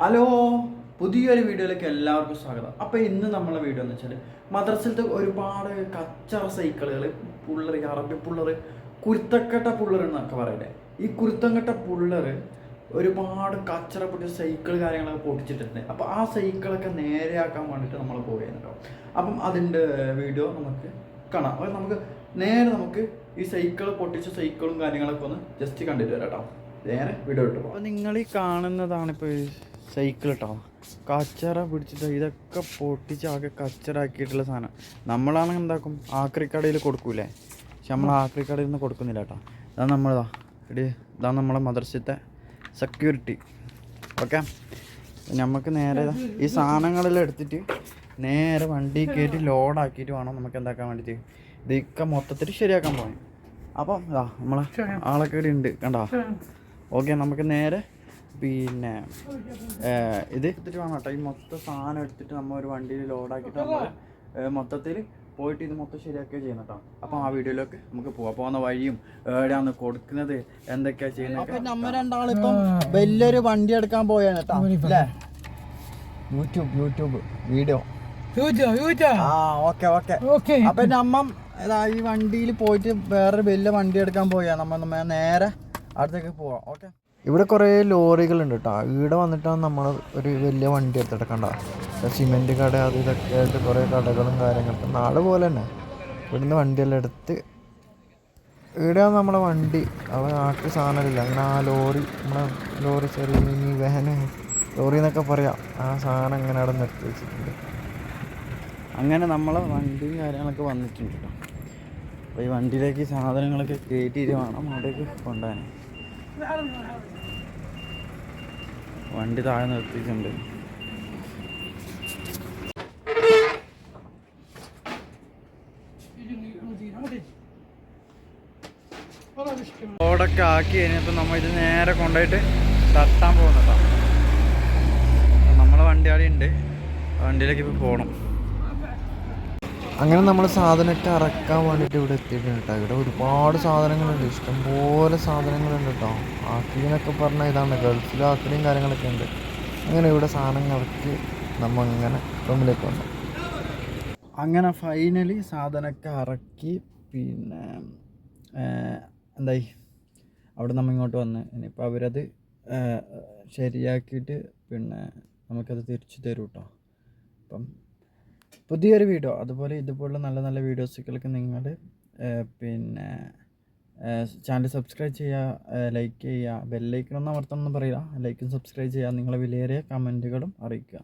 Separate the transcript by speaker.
Speaker 1: Hello പുതിയൊരു വീഡിയോയിലേക്ക് എല്ലാവർക്കും സ്വാഗതം. അപ്പോൾ ഇന്ന് നമ്മളെ വീഡിയോ എന്ന് വെച്ചാൽ മദ്രസിലത്തെ ഒരുപാട് കച്ചറ സൈക്കിളുകൾ പുള്ളർ അറബി പുള്ളർ കുരുത്തക്കെട്ട പുള്ളർ എന്നൊക്കെ പറയട്ടെ ഈ കുരുത്തങ്കട്ട പുള്ളർ ഒരുപാട് കച്ചറ പൊട്ടിയ സൈക്കിൾ കാര്യങ്ങളൊക്കെ പൊട്ടിച്ചിട്ടുണ്ട്. അപ്പോൾ ആ സൈക്കിളൊക്കെ നേരെയാക്കാൻ വേണ്ടിയിട്ട് നമ്മൾ പോവുകയാണ് അപ്പം അതിന്റെ വീഡിയോ നമുക്ക് കാണാം. അപ്പോൾ നമുക്ക് നേരെ നമുക്ക് ഈ സൈക്കിൾ പൊട്ടിച്ച സൈക്കിളും കാര്യങ്ങളൊക്കെ ഒന്ന് ജസ്റ്റ് കണ്ടിട്ട് വരാം കേട്ടോ നേരെ വീഡിയോ ഇട്ടു അപ്പോൾ നിങ്ങൾ ഈ കാണുന്നതാണ് ഇപ്പോൾ സൈക്കിൾ കേട്ടോ കച്ചറ പിടിച്ചിട്ട് ഇതൊക്കെ പൊട്ടിച്ച് ആകെ കച്ചറാക്കിയിട്ടുള്ള സാധനം. നമ്മളാണെങ്കിൽ എന്താക്കും? ആക്രിക്കടയിൽ കൊടുക്കൂലേ? പക്ഷെ നമ്മൾ ആക്രിക്കടയിൽ നിന്ന് കൊടുക്കുന്നില്ല കേട്ടോ ഇതാ നമ്മളതാ ഇടി ഇതാ നമ്മളെ മദർസത്തെ സെക്യൂരിറ്റി ഓക്കെ നമുക്ക് നേരെ ഈ സാധനങ്ങളെല്ലാം എടുത്തിട്ട് നേരെ വണ്ടി കയറ്റി ലോഡാക്കിയിട്ട് വേണം നമുക്ക് എന്താക്കാൻ വേണ്ടിയിട്ട്. ഇതൊക്കെ മൊത്തത്തിൽ ശരിയാക്കാൻ പോകാൻ അപ്പം ഇതാ നമ്മളെ ആളൊക്കെ ഇവിടെ ഉണ്ട്. കണ്ടോ? ഓക്കെ നമുക്ക് നേരെ പിന്നെ ഇത് എടുത്തിട്ട് വേണം കേട്ടോ. ഈ മൊത്തം സാധനം എടുത്തിട്ട് നമ്മൾ ഒരു വണ്ടിയിൽ ലോഡാക്കിയിട്ട് നമ്മൾ മൊത്തത്തിൽ പോയിട്ട് ഇത് മൊത്തം ശരിയാക്കുക ചെയ്യുന്ന കേട്ടോ. അപ്പം ആ വീഡിയോയിലൊക്കെ നമുക്ക് പോവാം. പോകുന്ന വഴിയും എവിടെയാണ് കൊടുക്കുന്നത് എന്തൊക്കെയാ ചെയ്യുന്നത് നമ്മൾ രണ്ടാളിപ്പം വലിയൊരു വണ്ടി എടുക്കാൻ പോയാണ് യൂട്യൂബ് യൂട്യൂബ് വീഡിയോ. ആ ഓക്കെ ഓക്കെ.
Speaker 2: ഓക്കെ.
Speaker 1: അപ്പൊ നമ്മ ഇതാ ഈ വണ്ടിയിൽ പോയിട്ട് വേറൊരു വലിയ വണ്ടി എടുക്കാൻ പോയാ നമ്മ നമ്മ നേരെ അടുത്തേക്ക് പോവാം. ഓക്കെ? ഇവിടെ കുറേ ലോറികളുണ്ട് കേട്ടോ. ഇവിടെ വന്നിട്ടാണ് നമ്മൾ ഒരു വലിയ വണ്ടി എടുത്തിട്ട് കണ്ട സിമെന്റ് കട അത് ഇതൊക്കെ ആയിട്ട് കുറേ കടകളും കാര്യങ്ങളൊക്കെ നാളെ പോലെ തന്നെ. ഇവിടുന്ന് വണ്ടിയെല്ലാം എടുത്ത് ഇവിടെയാണ് നമ്മളെ വണ്ടി അവിടെ ആക്കി സാധനമില്ല. അങ്ങനെ ആ ലോറി നമ്മളെ ലോറി ചെറിയ മിനി വാന് ലോറി എന്നൊക്കെ പറയാം. ആ സാധനം അങ്ങനെ അവിടെ നിർത്തി വെച്ചിട്ടുണ്ട്. അങ്ങനെ നമ്മളെ വണ്ടിയും കാര്യങ്ങളൊക്കെ വന്നിട്ടുണ്ട് കേട്ടോ. അപ്പോൾ ഈ വണ്ടിയിലേക്ക് സാധനങ്ങളൊക്കെ കയറ്റിയിട്ട് വേണം അവിടേക്ക് കൊണ്ടുപോകാൻ. വണ്ടി താഴെ നിർത്തിയിട്ടുണ്ട്. റോഡൊക്കെ ആക്കി കഴിഞ്ഞപ്പോൾ നമ്മൾ ഇത് നേരെ കൊണ്ടുപോയിട്ട് തട്ടാൻ പോകുന്നതാണ്. നമ്മളെ വണ്ടി അവിടെ ഉണ്ട് വണ്ടിയിലേക്ക് ഇപ്പോൾ പോകണം അങ്ങനെ നമ്മൾ സാധനമൊക്കെ ഇറക്കാൻ വേണ്ടിയിട്ട് ഇവിടെ എത്തിയിട്ടുണ്ട് കേട്ടോ. ഇവിടെ ഒരുപാട് സാധനങ്ങളുണ്ട്. ഇഷ്ടംപോലെ സാധനങ്ങളുണ്ട് കേട്ടോ. ആക്കി എന്നൊക്കെ പറഞ്ഞാൽ ഇതാണ്. ഗൾഫിൽ ആക്കടിയും കാര്യങ്ങളൊക്കെ ഉണ്ട്. അങ്ങനെ ഇവിടെ സാധനങ്ങൾ ഇറക്കി നമ്മൾ അങ്ങനെ റൂമിലേക്ക് വന്നു. അങ്ങനെ ഫൈനലി സാധനമൊക്കെ ഇറക്കി പിന്നെ എന്തായി? അവിടെ നമ്മൾ ഇങ്ങോട്ട് വന്ന്. ഇനിയിപ്പോൾ അവരത് ശരിയാക്കിയിട്ട് പിന്നെ നമുക്കത് തിരിച്ചു തരും കേട്ടോ. അപ്പം പുതിയൊരു വീഡിയോ അതുപോലെ ഇതുപോലുള്ള നല്ല നല്ല വീഡിയോസുകൾക്ക് നിങ്ങൾ പിന്നെ ചാനൽ സബ്സ്ക്രൈബ് ചെയ്യുക ലൈക്ക് ചെയ്യുക ബെല്ലൈക്കണമെന്ന് അമർത്തണമെന്ന് പറയുക ലൈക്കും സബ്സ്ക്രൈബ് ചെയ്യുക നിങ്ങളെ വിലയേറിയ കമന്റുകളും അറിയിക്കുക.